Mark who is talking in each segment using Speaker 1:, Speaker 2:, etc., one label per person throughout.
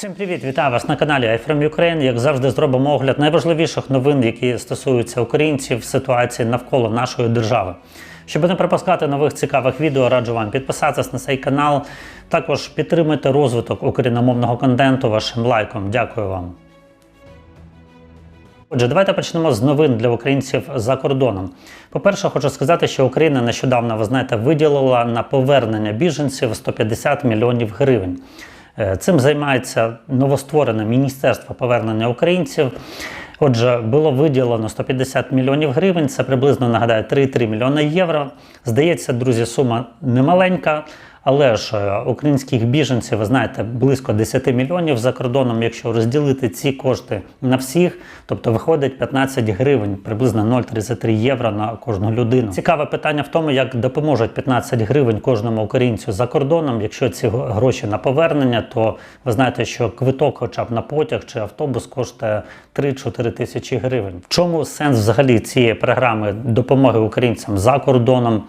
Speaker 1: Всім привіт, вітаю вас на каналі iFrame Ukraine. Як завжди, зробимо огляд найважливіших новин, які стосуються українців, ситуації навколо нашої держави. Щоб не пропускати нових цікавих відео, раджу вам підписатись на цей канал. Також підтримуйте розвиток україномовного контенту вашим лайком. Дякую вам. Отже, давайте почнемо з новин для українців за кордоном. По-перше, хочу сказати, що Україна нещодавно, ви знаєте, виділила на повернення біженців 150 мільйонів гривень. Е, Цим займається новостворене Міністерство повернення українців. Отже, було виділено 150 мільйонів гривень, це приблизно нагадаю 3,3 мільйони євро. Здається, друзі, сума немаленька. Але ж е, українських біженців, ви знаєте, близько 10 мільйонів за кордоном. Якщо розділити ці кошти на всіх, тобто виходить 15 гривень, приблизно 0,33 євро на кожну людину. Цікаве питання в тому, як допоможуть 15 гривень кожному українцю за кордоном. Якщо ці гроші на повернення, то ви знаєте, що квиток, хоча б на потяг чи автобус, коштує 3-4 тисячі гривень. В чому сенс взагалі цієї програми допомоги українцям за кордоном?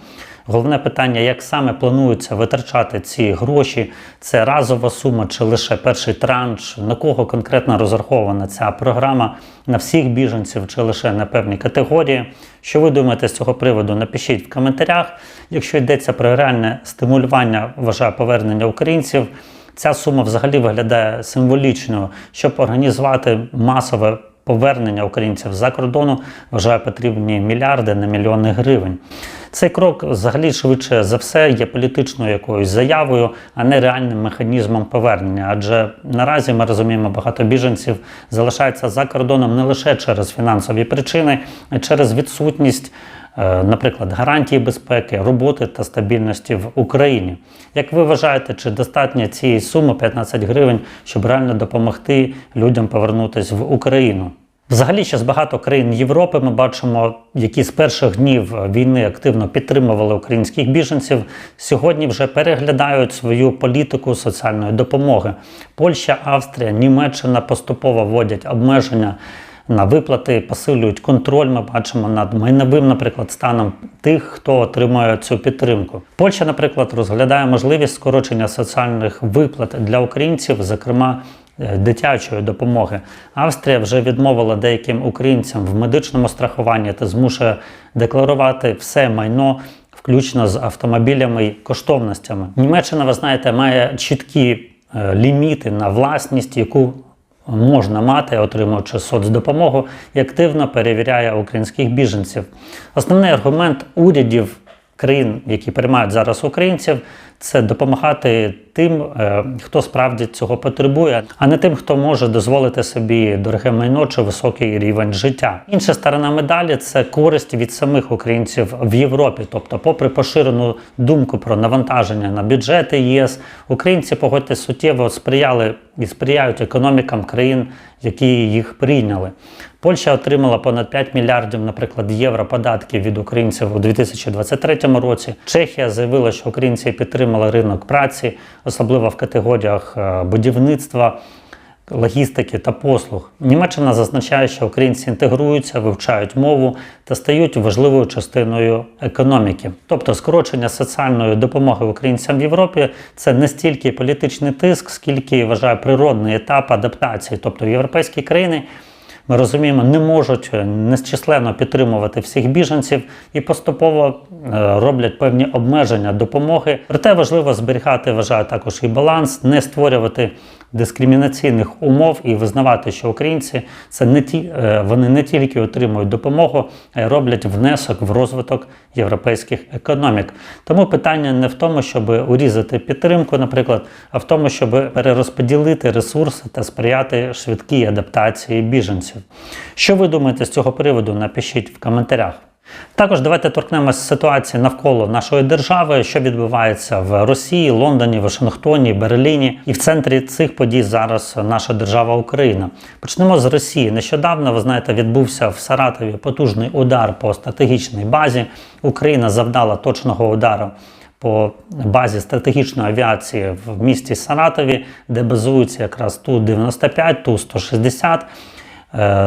Speaker 1: Головне питання, як саме планується витрачати ці гроші, це разова сума чи лише перший транш, на кого конкретно розрахована ця програма, на всіх біженців чи лише на певні категорії. Що ви думаєте з цього приводу? Напишіть в коментарях. Якщо йдеться про реальне стимулювання, вважаю, повернення українців. Ця сума взагалі виглядає символічною, щоб організувати масове повернення українців за кордону, вважаю, потрібні мільярди на мільйони гривень. Цей крок взагалі швидше за все є політичною якоюсь заявою, а не реальним механізмом повернення. Адже наразі ми розуміємо, багато біженців залишаються за кордоном не лише через фінансові причини, а через відсутність. е, Наприклад, гарантії безпеки, роботи та стабільності в Україні. Як ви вважаєте, чи достатньо цієї суми 15 гривень, щоб реально допомогти людям повернутися в Україну? Взагалі, ще з багато країн Європи ми бачимо, які з перших днів війни активно підтримували українських біженців. Сьогодні вже переглядають свою політику соціальної допомоги. Польща, Австрія, Німеччина поступово вводять обмеження на виплати, посилюють контроль. Ми бачимо над майновим, наприклад, станом тих, хто отримує цю підтримку. Польща, наприклад, розглядає можливість скорочення соціальних виплат для українців, зокрема дитячої допомоги. Австрія вже відмовила деяким українцям в медичному страхуванні та змушує декларувати все майно. Включно з автомобілями і коштовностями. Німеччина, ви знаєте, має чіткі е, ліміти на власність, яку можна мати, отримуючи соцдопомогу, і активно перевіряє українських біженців. Основний аргумент урядів країн, які приймають зараз українців, це допомагати тим, е, хто справді цього потребує, а не тим, хто може дозволити собі дороге майно чи високий рівень життя. Інша сторона медалі це користь від самих українців в Європі. Тобто, попри поширену думку про навантаження на бюджети ЄС, українці погодьте суттєво сприяли і сприяють економікам країн, які їх прийняли. Польща отримала понад 5 мільярдів, наприклад, євро податків від українців у 2023 році. Чехія заявила, що українці підтримали ринок праці, особливо в категоріях е, будівництва. Логістики та послуг Німеччина зазначає, що українці інтегруються, вивчають мову та стають важливою частиною економіки. Тобто, скорочення соціальної допомоги українцям в Європі це не стільки політичний тиск, скільки я вважаю природний етап адаптації. Тобто європейські країни ми розуміємо, не можуть е, незчисленно підтримувати всіх біженців і поступово е, роблять певні обмеження допомоги. Проте важливо зберігати, вважаю, також і баланс, не створювати дискримінаційних умов і визнавати, що українці це не ті, е, вони не тільки отримують допомогу, а й роблять внесок в розвиток європейських економік. Тому питання не в тому, щоб урізати підтримку, наприклад, а в тому, щоб перерозподілити ресурси та сприяти швидкій адаптації біженців. Що ви думаєте з цього приводу? Напишіть в коментарях. Також давайте торкнемося ситуації навколо нашої держави, що відбувається в Росії, Лондоні, Вашингтоні, Берліні. І в центрі цих подій зараз наша держава Україна. Почнемо з Росії. Нещодавно, ви знаєте, відбувся в Саратові потужний удар по стратегічній базі. Україна завдала точного удару. По базі стратегічної авіації в місті Саратові, де базуються якраз Ту-95, Ту-160. Е,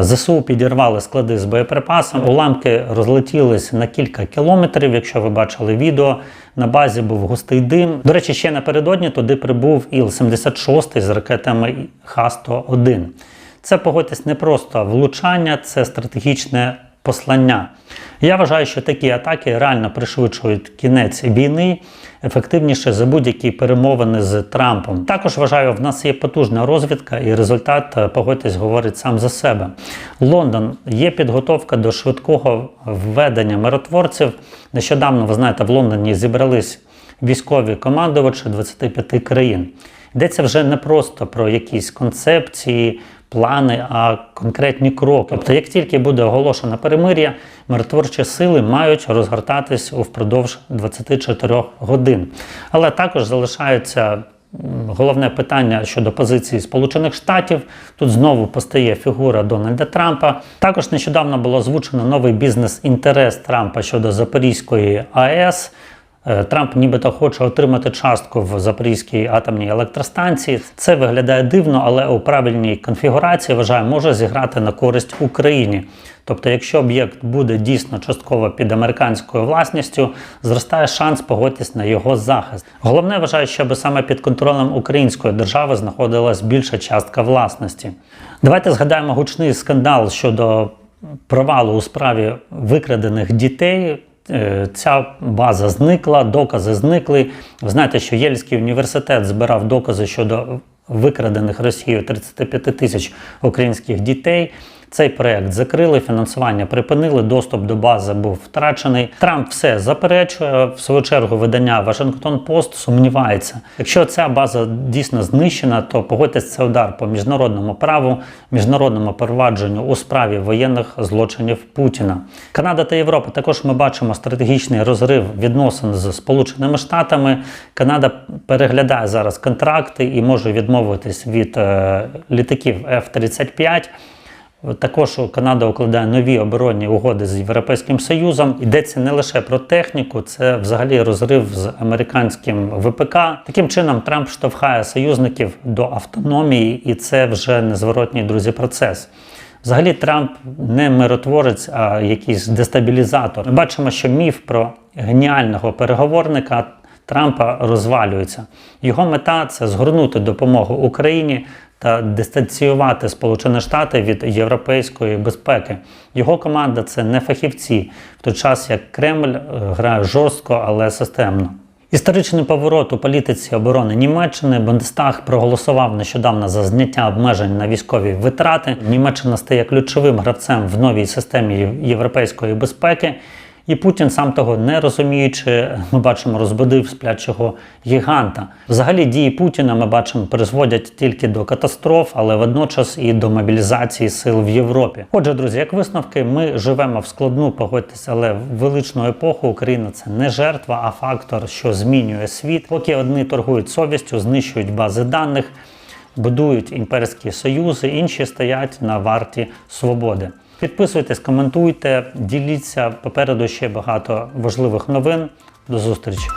Speaker 1: ЗСУ підірвали склади з боєприпасами. Уламки розлетілись на кілька кілометрів. Якщо ви бачили відео, на базі був густий дим. До речі, ще напередодні туди прибув Іл-76 з ракетами Х-101. Це погодьтесь не просто влучання, це стратегічне послання. Я вважаю, що такі атаки реально пришвидшують кінець війни ефективніше за будь-які перемовини з Трампом. Також вважаю, в нас є потужна розвідка, і результат, е, погодьтесь, говорить сам за себе. Лондон є підготовка до швидкого введення миротворців. Нещодавно, ви знаєте, в Лондоні зібрались військові командувачі 25 країн. Йдеться вже не просто про якісь концепції, плани, а конкретні кроки. Тобто, як тільки буде оголошено перемир'я, миротворчі сили мають розгортатись впродовж 24 годин. Але також залишається головне питання щодо позиції Сполучених Штатів. Тут знову постає фігура Дональда Трампа. Також нещодавно було озвучено новий бізнес-інтерес Трампа щодо Запорізької АЕС. Е, Трамп нібито хоче отримати частку в Запорізькій атомній електростанції. Це виглядає дивно, але у правильній конфігурації вважаю, може зіграти на користь Україні. Тобто, якщо об'єкт буде дійсно частково під американською власністю, зростає шанс погодитись на його захист. Головне вважаю, щоб саме під контролем української держави знаходилась більша частка власності. Давайте згадаємо гучний скандал щодо провалу у справі викрадених дітей. Е, Ця база зникла, докази зникли. Ви знаєте, що Єльський університет збирав докази щодо викрадених Росією 35 тисяч українських дітей. Цей проект закрили, фінансування припинили, доступ до бази був втрачений. Трамп все заперечує. В свою чергу видання Вашингтон Пост сумнівається. Якщо ця база дійсно знищена, то погодьтесь це удар по міжнародному праву, міжнародному провадженню у справі воєнних злочинів Путіна. Канада та Європа також ми бачимо стратегічний розрив відносин з Сполученими Штатами. Канада переглядає зараз контракти і може відмовитись від е, літаків F-35. Також Канада укладає нові оборонні угоди з Європейським Союзом. Йдеться не лише про техніку, це взагалі розрив з американським ВПК. Таким чином Трамп штовхає союзників до автономії, і це вже незворотній друзі процес. Взагалі, Трамп не миротворець, а якийсь дестабілізатор. Ми бачимо, що міф про геніального переговорника Трампа розвалюється. Його мета це згорнути допомогу Україні та дистанціювати Сполучені Штати від європейської безпеки. Його команда це не фахівці, в той час як Кремль е, грає жорстко, але системно. Історичний поворот у політиці оборони Німеччини Бундестаг проголосував нещодавно за зняття обмежень на військові витрати. Німеччина стає ключовим гравцем в новій системі європейської безпеки. І Путін, сам того не розуміючи, ми бачимо, розбудив сплячого гіганта. Взагалі дії Путіна ми бачимо призводять тільки до катастроф, але водночас і до мобілізації сил в Європі. Отже, друзі, як висновки, ми живемо в складну, погодьтеся, але величну епоху Україна це не жертва, а фактор, що змінює світ. Поки одні торгують совістю, знищують бази даних, будують імперські союзи, інші стоять на варті свободи. Підписуйтесь, коментуйте, діліться. Попереду ще багато важливих новин. До зустрічі!